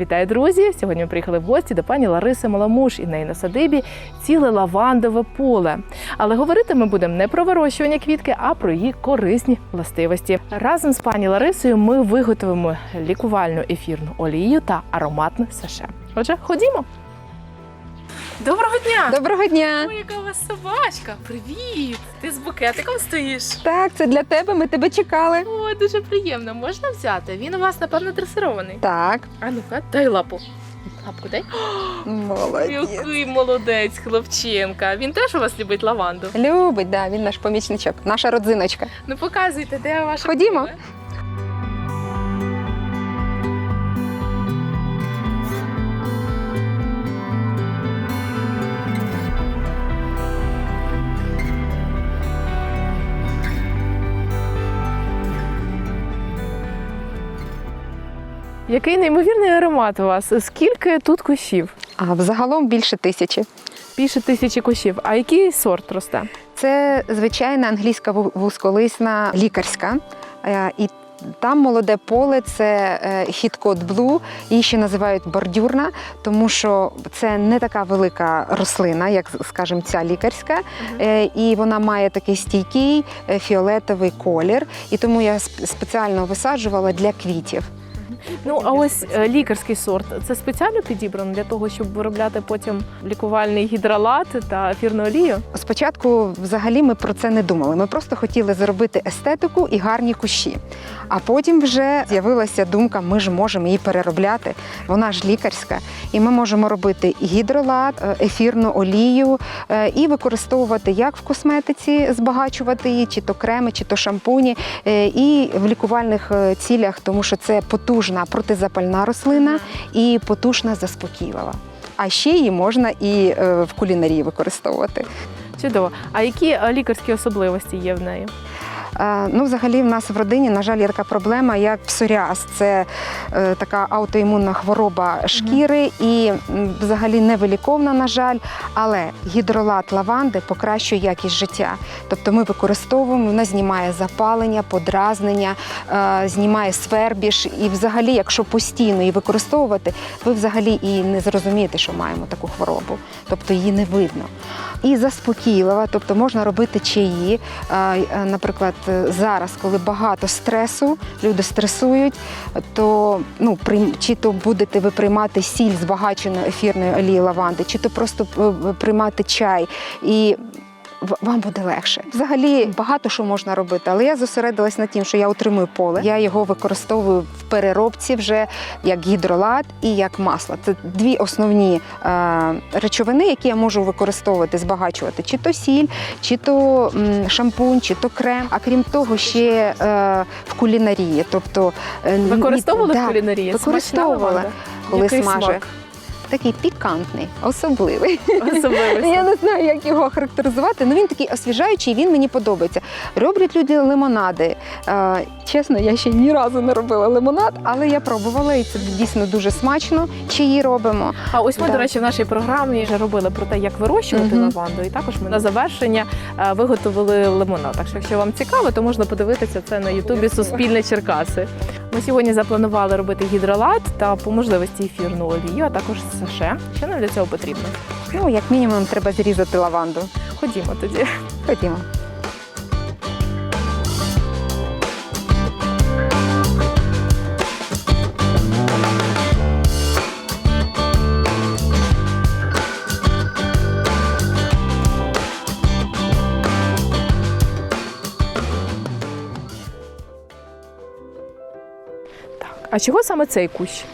Вітаю, друзі! Сьогодні ми приїхали в гості до пані Лариси Маламуш і в неї на садибі ціле лавандове поле. Але говорити ми будемо не про вирощування квітки, а про її корисні властивості. Разом з пані Ларисою ми виготовимо лікувальну ефірну олію та ароматне саше. Отже, ходімо. Доброго дня! Доброго дня! Ой, яка у вас собачка! Привіт! Ти з букетиком стоїш? Так, це для тебе. Ми тебе чекали. О, дуже приємно. Можна взяти? Він у вас, напевно, дресирований. Так, А ну-ка, дай лапу. Лапку дай. молодець. Який молодець, хлопчинка. Він теж у вас любить лаванду. Любить, да, він наш помічничок, наша родзиночка. Ну показуйте, де ваша Ходімо. поле. Який неймовірний аромат у вас. Скільки тут кущів? А взагалом більше тисячі. Більше тисячі кущів. А який сорт росте? Це звичайна англійська ву- вузколисна лікарська. Е, І там молоде поле це е, хіткот блу, її ще називають бордюрна, тому що це не така велика рослина, як скажімо, ця лікарська, Е, і вона має такий стійкий фіолетовий колір. І тому я спеціально висаджувала для квітів. Ну а ось е, лікарський сорт це спеціально підібрано для того, щоб виробляти потім лікувальний гідролат та ефірну олію. Спочатку, взагалі, ми про це не думали. Ми просто хотіли зробити естетику і гарні кущі. А потім вже з'явилася думка, ми ж можемо її переробляти. Вона ж лікарська, і ми можемо робити гідролат, е, ефірну олію е, і використовувати як в косметиці, збагачувати її, чи то креми, чи то шампуні, і в лікувальних цілях, тому що це потужна протизапальна рослина і потужна заспокійлива. А ще її можна і е, в кулінарії використовувати. Чудово. А які е, лікарські особливості є в неї? Ну, взагалі, в нас в родині, на жаль, є така проблема, як псоріаз. Це е, така аутоімунна хвороба шкіри і взагалі невиліковна, на жаль. Але гідролат лаванди покращує якість життя. Тобто ми використовуємо, вона знімає запалення, подразнення, е, знімає свербіж. І взагалі, якщо постійно її використовувати, ви взагалі і не зрозумієте, що маємо таку хворобу. Тобто її не видно. І заспокійлива, тобто можна робити чаї. Е, е, Наприклад, е, зараз, коли багато стресу, люди стресують, то ну чи то будете ви приймати сіль збагаченої ефірної олії лаванди, чи то просто приймати чай і. Вам буде легше. Взагалі багато що можна робити, але я зосередилась на тім, що я отримую поле. Я його використовую в переробці вже як гідролат і як масло. Це дві основні е, речовини, які я можу використовувати, збагачувати, чи то сіль, чи то м, шампунь, чи то крем. А крім того, ще е, в кулінарії. Тобто е, ні- Використовували да, в кулінарії? Смачна Використовувала, коли Який смажу. смак? Такий пікантний, особливий. Особливості. Я не знаю, як його характеризувати. Ну він такий освіжаючий, він мені подобається. Роблять люди лимонади. Чесно, я ще ні разу не робила лимонад, але я пробувала, і це дійсно дуже смачно. Чиї робимо. А ось ми, Да. до речі, в нашій програмі вже робили про те, як вирощувати Мгм. лаванду. І також ми на завершення е, виготовили лимонад. Так що, якщо вам цікаво, то можна подивитися це на Ютубі Суспільне Черкаси. Ми сьогодні запланували робити гідролат та по можливості ефірну олію, а також саше. Що нам для цього потрібно? Ну, як мінімум, треба зрізати лаванду. Ходімо тоді. Ходімо. А чого саме цей кущ?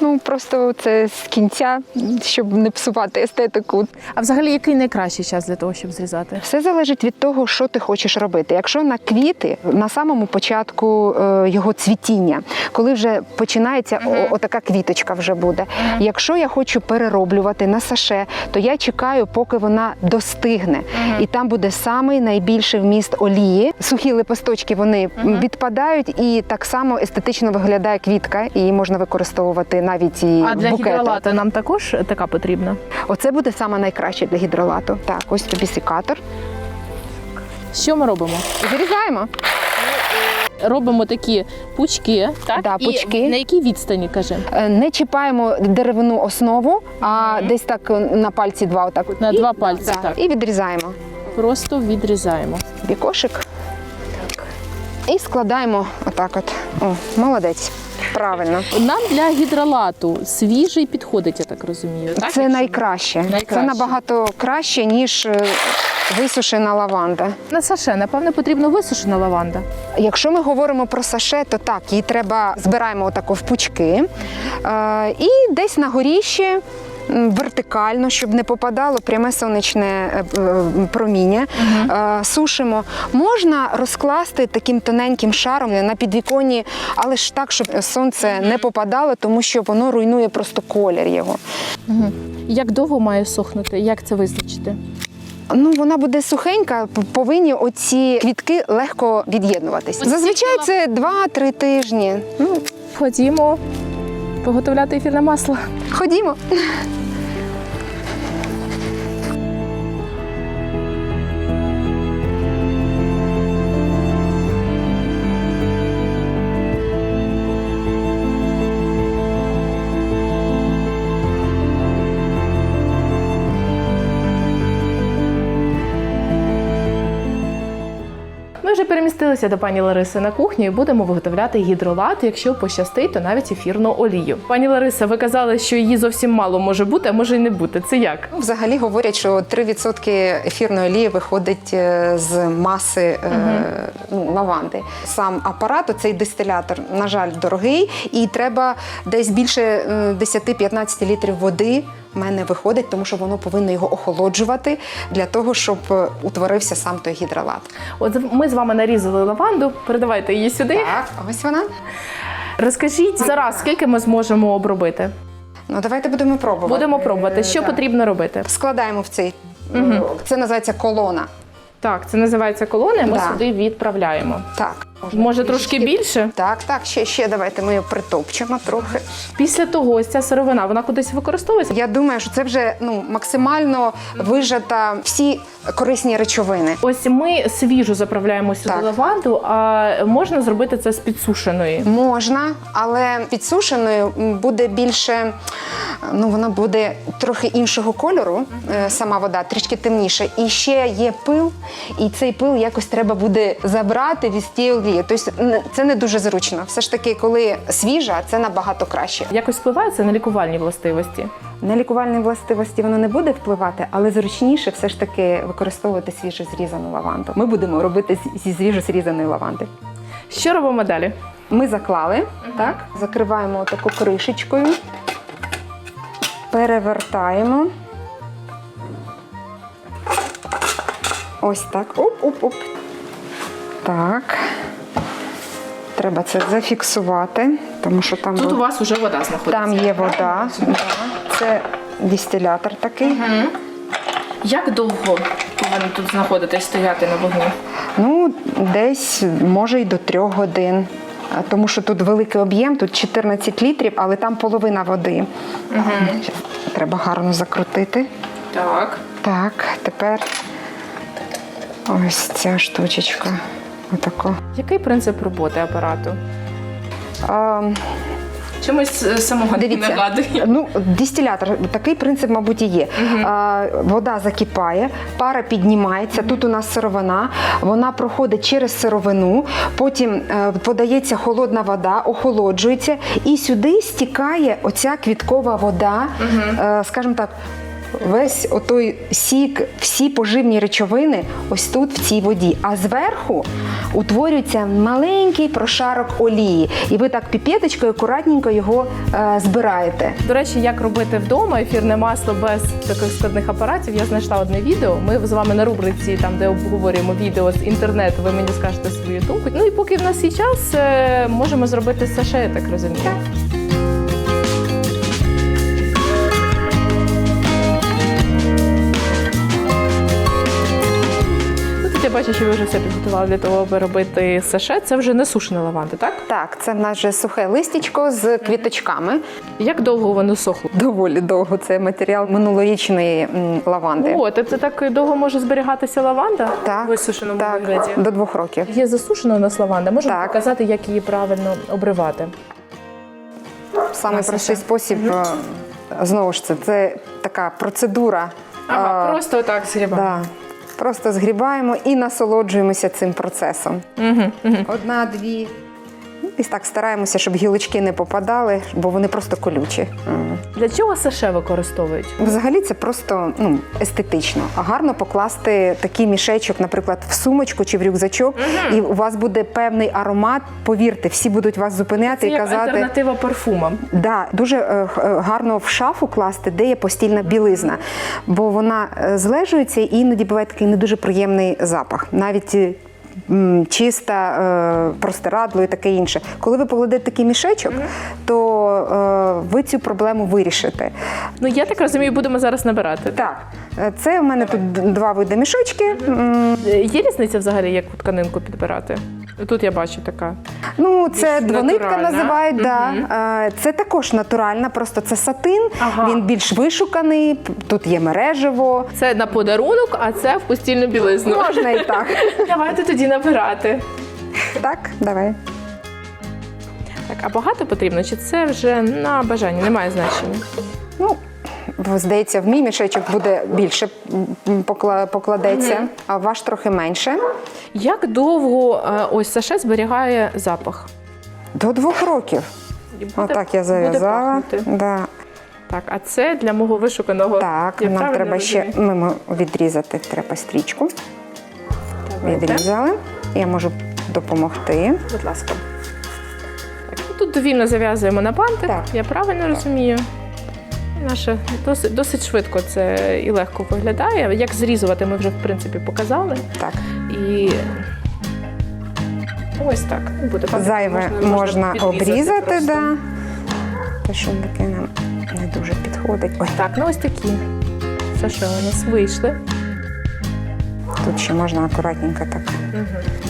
Ну просто це з кінця, щоб не псувати естетику. А взагалі, який найкращий час для того, щоб зрізати? Все залежить від того, що ти хочеш робити. Якщо на квіти на самому початку е, його цвітіння, коли вже починається о, отака квіточка, вже буде. Якщо я хочу перероблювати на саше, то я чекаю, поки вона достигне, і там буде самий найбільший вміст олії. Сухі лепесточки вони відпадають, і так само естетично виглядає квітка, і її можна використовувати навіть і А для в гідролату нам також така потрібна. Оце буде саме найкраще для гідролату. Так, ось тобі секатор. Що ми робимо? Зарізаємо. робимо такі пучки, так? Да, І пучки. на якій відстані каже? Не чіпаємо деревину основу, а десь так е, на пальці два отак. На І- два пальці, да, так. І відрізаємо Просто відрізаємо. бікошик. І складаємо отак от. О, молодець. Правильно. Нам для гідролату свіжий підходить, я так розумію. Так? Це найкраще. Найкраще. Це набагато краще, ніж е, висушена лаванда. На саше, напевно, потрібно висушена лаванда. Якщо ми говоримо про саше, то так, її треба збираємо отако в пучки е, і десь на горіщі. Вертикально, щоб не попадало пряме сонячне е, е, проміння, е, сушимо. Можна розкласти таким тоненьким шаром на підвіконні, але ж так, щоб сонце не попадало, тому що воно руйнує просто колір його. Як довго має сохнути? Як це визначити? Ну, вона буде сухенька, повинні оці квітки легко від'єднуватись. Зазвичай це 2-3 тижні. Ну, Ходімо поготовляти ефірне масло. ходімо. Перемістилися до пані Лариси на кухню і будемо виготовляти гідролат. Якщо пощастить, то навіть ефірну олію. Пані Лариса, ви казали, що її зовсім мало може бути, а може й не бути. Це як? Ну, Взагалі говорять, що 3% ефірної олії виходить е, з маси е, ну, лаванди. Сам апарат, цей дистилятор, на жаль, дорогий, і треба десь більше е, 10-15 літрів води. В мене виходить, тому що воно повинно його охолоджувати для того, щоб е, утворився сам той гідролат. От ми з вами нарізали лаванду. Передавайте її сюди. Так, ось вона. Розкажіть зараз, скільки ми зможемо обробити. Ну давайте будемо пробувати. Будемо пробувати. Що Е, так. потрібно робити? Складаємо в цей. Мгм. Це називається колона. Так, це називається колони. Ми Да. сюди відправляємо. Так. Може трошки більше? Так, так, ще, ще давайте ми його притопчемо трохи. Після того ось ця сировина вона кудись використовується. Я думаю, що це вже ну максимально вижата всі корисні речовини. Ось ми свіжу заправляємо сюди Так. лаванду, а можна зробити це з підсушеної. Можна, але підсушеною м, буде більше, ну вона буде трохи іншого кольору, е, сама вода, трішки темніша. І ще є пил, і цей пил якось треба буде забрати від тієї олії. Тобто це не дуже зручно. Все ж таки, коли свіжа, це набагато краще. Якось впливає це на лікувальні властивості. На лікувальні властивості воно не буде впливати, але зручніше все ж таки використовувати свіжо зрізану лаванду. Ми будемо робити зі свіжо зрізаної лаванди. Що робимо далі? Ми заклали, так, закриваємо таку кришечкою, перевертаємо. Ось так. Оп-оп-оп. Так. Треба це зафіксувати, тому що там, Тут у вас вже вода знаходиться. там є вода. Це дистилятор такий. Як довго повинен тут знаходитись, стояти на вогні? Ну, десь може й до трьох годин. Тому що тут великий об'єм, тут 14 літрів, але там половина води. Щас Треба гарно закрутити. Так. Так, тепер ось ця штучечка. Отако. Який принцип роботи апарату? А, Чимось е, самого Дивіться. не нагадує. Ну, дистилятор, такий принцип, мабуть, і є. А, вода закипає, пара піднімається. Тут у нас сировина, вона проходить через сировину, потім е, подається холодна вода, охолоджується, і сюди стікає оця квіткова вода, е, скажімо так. Весь отой сік, всі поживні речовини ось тут в цій воді. А зверху утворюється маленький прошарок олії. І ви так піпеточкою акуратненько його е, збираєте. До речі, як робити вдома ефірне масло без таких складних апаратів, я знайшла одне відео. Ми з вами на рубриці, там де обговорюємо відео з інтернету, ви мені скажете свою думку. Ну і поки в нас є час, е, можемо зробити саше, я так розумію. Ну, Тут я бачу що ви вже все підготували для того, аби робити саше. Це вже не сушена лаванда, так? Так, це в нас вже сухе листячко з квіточками. Як довго воно сохло? Доволі довго це матеріал минулорічної м, лаванди. О, тобто так довго може зберігатися лаванда Так, в висушеному так, вигляді. до двох років. Є засушена у нас лаванда. Можемо Так. показати, як її правильно обривати. Саме Класно. простий спосіб, е, знову ж це, це така процедура. Ага, Е, просто отак зрібаємо. да. Просто згрібаємо і насолоджуємося цим процесом. Угу, угу. Одна, дві. Десь так стараємося, щоб гілочки не попадали, бо вони просто колючі. Для чого саше використовують? Взагалі це просто ну, естетично. А гарно покласти такий мішечок, наприклад, в сумочку чи в рюкзачок, і у вас буде певний аромат. Повірте, всі будуть вас зупиняти Це і як казати. альтернатива парфумам. Да, дуже е, е, гарно в шафу класти, де є постільна білизна, бо вона е, злежується і іноді буває такий не дуже приємний запах. Навіть чиста е, простирадло і таке інше. Коли ви покладете такий мішечок, то е, ви цю проблему вирішите. Ну я так розумію, будемо зараз набирати. Так, е, це у мене тут два види мішочки. Є різниця взагалі, як тканинку підбирати? Тут я бачу така. Ну, це Більш двонитка натуральна. називають. Да. Е, Це також натуральна, просто це сатин. Ага. Він більш вишуканий. Тут є мережево. Це на подарунок, а це в постільну білизну. Можна і так. Давайте тоді набирати. Так, давай. Так, а багато потрібно? Чи це вже на бажання? Немає значення. Ну, здається, в мій мішечок буде більше покладеться, а ваш трохи менше. Як довго е, ось саше зберігає запах? До двох років. Буде- Отак я зав'язала. Да. Так, а це для мого вишуканого. Так, Я нам треба ще мимо відрізати треба стрічку. Давайте. Відрізали. Я можу допомогти. Будь ласка. Так, тут довільно зав'язуємо на бантик. Так. Я правильно розумію. Наше досить, досить швидко це і легко виглядає. Як зрізувати, ми вже в принципі показали. Так, І ось так. Буде зайве можна, підрізати обрізати, да. Те, що таке нам не дуже підходить. Ой, Так, ну ось такі. Це що у нас вийшли тут ще можна акуратненько так. угу.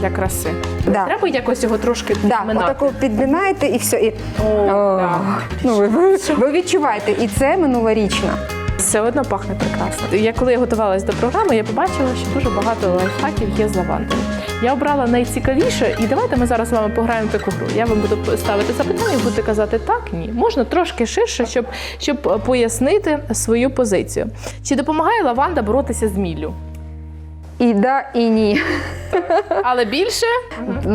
Для краси. Да. Треба якось його трошки Да, підминати. отако підмінаєте і все. І... О, О, так. ну, ви, ви, ви відчуваєте, і це минулорічна. Все одно пахне прекрасно. Я коли я готувалась до програми, я побачила, що дуже багато лайфхаків є з лавандою. Я обрала найцікавіше, і давайте ми зараз з вами пограємо в таку гру. Я вам буду ставити запитання, і будете казати так, ні. Можна трошки ширше, щоб, щоб пояснити свою позицію. Чи допомагає лаванда боротися з міллю? І да, і ні. Але більше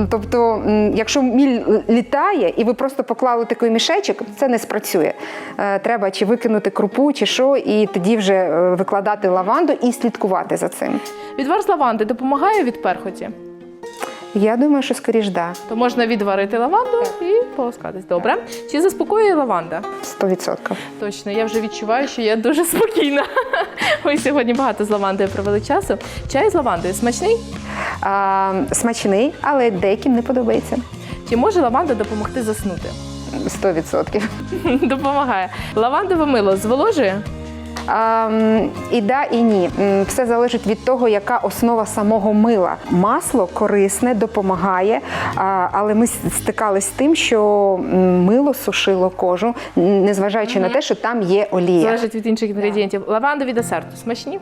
Тобто, якщо міль літає, і ви просто поклали такий мішечок, це не спрацює. Е, Треба чи викинути крупу, чи що, і тоді вже е, викладати лаванду і слідкувати за цим. відвар з лаванди допомагає від перхоті. Я думаю, що скоріш да, То можна відварити лаванду і полоскатись. Добре. Чи заспокоює лаванда? 100%. Точно, я вже відчуваю, що я дуже спокійна. Ми сьогодні багато з лавандою провели часу. Чай з лавандою смачний? А, смачний, але деяким не подобається. Чи може лаванда допомогти заснути? 100%. Допомагає. Лавандове мило зволожує? І да, і ні. Все залежить від того, яка основа самого мила. Масло корисне, допомагає, але ми стикалися з тим, що мило сушило кожу, незважаючи на те, що там є олія. Залежить від інших інгредієнтів. Лавандові десерту смачні?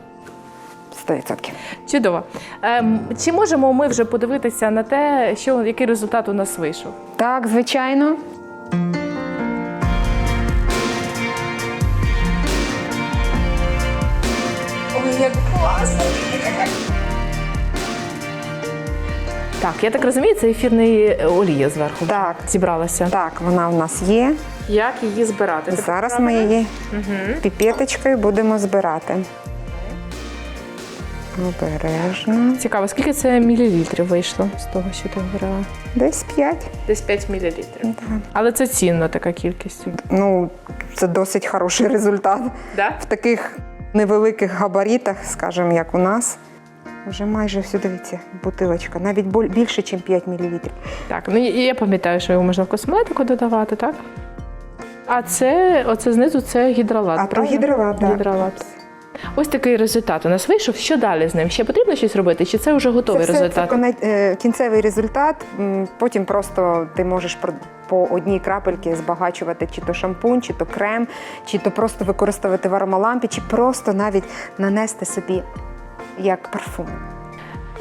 100%. Чудово. Ем, чи можемо ми вже подивитися на те, що який результат у нас вийшов? Так, звичайно. Так, я так розумію, це ефірний олія зверху Так. зібралася. Так, вона в нас є. Як її збирати? Це Зараз ми правильно? її Угу. піпеточкою будемо збирати. Обережно. Цікаво, скільки це мілілітрів вийшло з того, що ти говорила? Десь 5. Десь 5 мілілітрів. Але це цінна така кількість. Ну, це досить хороший результат. Да? В таких невеликих габаритах, скажімо, як у нас, вже майже все дивіться, бутилочка, навіть більше, ніж 5 мл. Так, ну і я пам'ятаю, що його можна в косметику додавати, так? А це, оце знизу це гідролат. А то гідролат, так. Гідролат. Ось такий результат у нас вийшов. Що далі з ним? Ще потрібно щось робити? Чи це вже готовий це все результат? Це е, кінцевий результат. Потім просто ти можеш по одній крапельці збагачувати чи то шампунь, чи то крем, чи то просто використовувати в аромалампі, чи просто навіть нанести собі як парфум.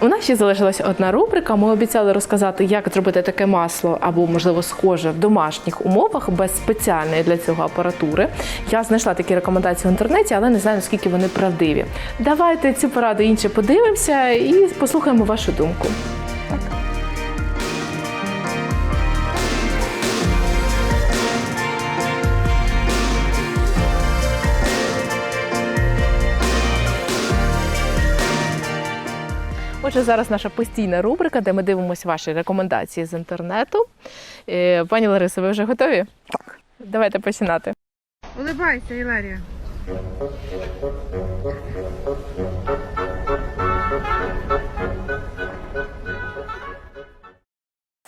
У нас ще залишилась одна рубрика. Ми обіцяли розказати, як зробити таке масло або, можливо, схоже в домашніх умовах без спеціальної для цього апаратури. Я знайшла такі рекомендації в інтернеті, але не знаю наскільки вони правдиві. Давайте цю пораду інше подивимося і послухаємо вашу думку. Отже, зараз наша постійна рубрика, де ми дивимося ваші рекомендації з інтернету. Е, Пані Ларисо, ви вже готові? Так. Давайте починати. Улибайся, Іларія.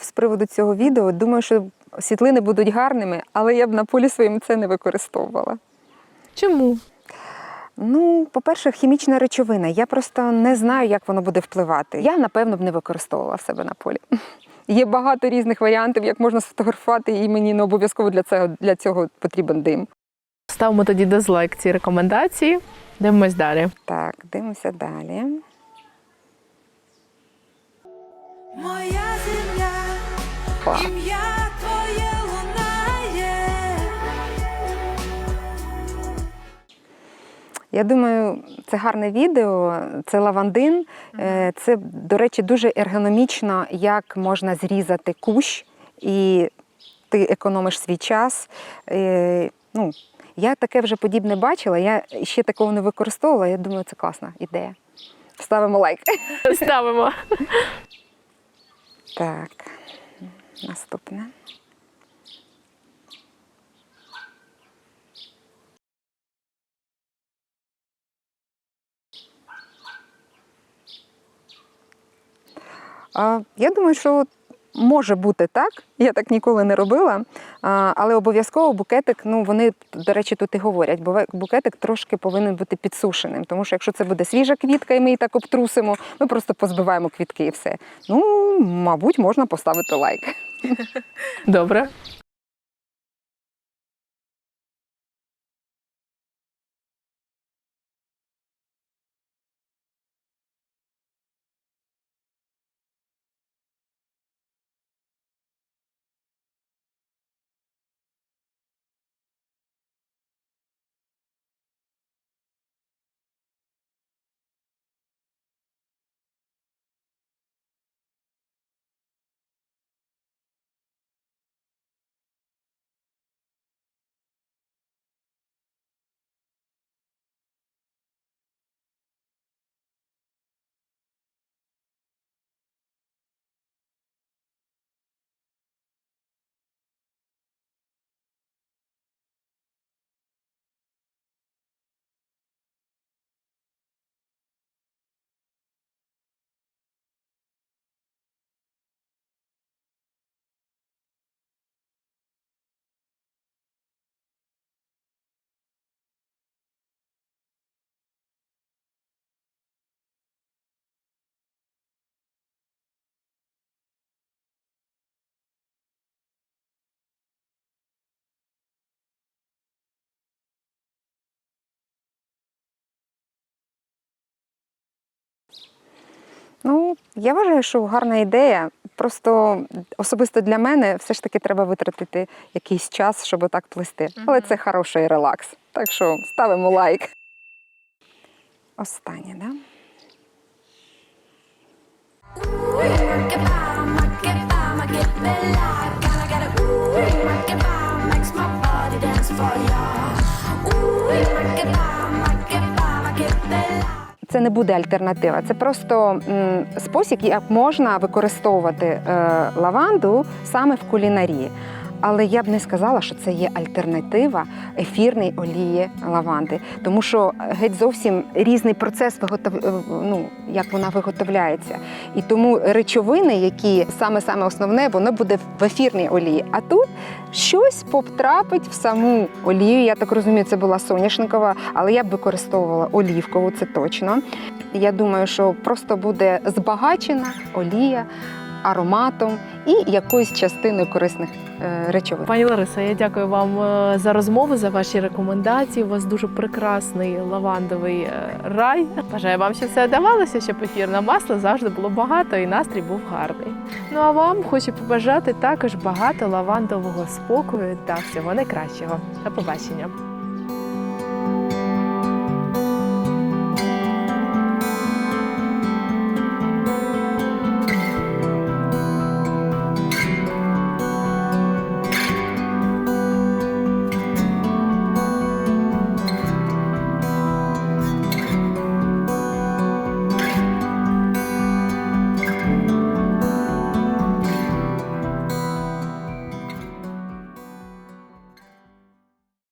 З приводу цього відео думаю, що світлини будуть гарними, але я б на полі своєму це не використовувала. Чому? Ну, по-перше, хімічна речовина. Я просто не знаю, як воно буде впливати. Я, напевно, б не використовувала в себе на полі. Є багато різних варіантів, як можна сфотографувати, і мені не обов'язково для цього, для цього потрібен дим. Ставимо тоді дизлайк ці рекомендації. Дивимось далі. Так, дивимося далі. Моя земля, ім'я Я думаю, це гарне відео, це лавандин. Е, Це, до речі, дуже ергономічно, як можна зрізати кущ, і ти економиш свій час. Е, Ну, я таке вже подібне бачила, я ще такого не використовувала. Я думаю, це класна ідея. Ставимо лайк. Ставимо. Так, наступне. Я думаю, що може бути так. Я так ніколи не робила. Але обов'язково букетик, ну вони, до речі, тут і говорять, Бо букетик трошки повинен бути підсушеним. Тому що якщо це буде свіжа квітка, і ми її так обтрусимо, ми просто позбиваємо квітки і все. Ну, мабуть, можна поставити лайк. Добре. Ну, я вважаю, що гарна ідея. Просто особисто для мене все ж таки треба витратити якийсь час, щоб отак плести. Але це хороший релакс. Так що ставимо лайк. Останнє, да? Ooh, get by, get I get Це не буде альтернатива. Це просто спосіб, як можна використовувати е, лаванду саме в кулінарії. Але я б не сказала, що це є альтернатива ефірній олії лаванди, тому що геть зовсім різний процес виготов... е, ну, як вона виготовляється. І тому речовини, які саме саме основне, воно буде в ефірній олії. А тут щось потрапить в саму олію. Я так розумію, це була соняшникова, але я б використовувала олівкову, це точно. Я думаю, що просто буде збагачена олія ароматом і якоюсь частиною корисних е, речовин. Пані Лариса, я дякую вам е, за розмову, за ваші рекомендації. У вас дуже прекрасний лавандовий е, рай. Бажаю вам, щоб все вдавалося, щоб ефірне масло завжди було багато і настрій був гарний. Ну а вам хочу побажати також багато лавандового спокою та всього найкращого. До побачення.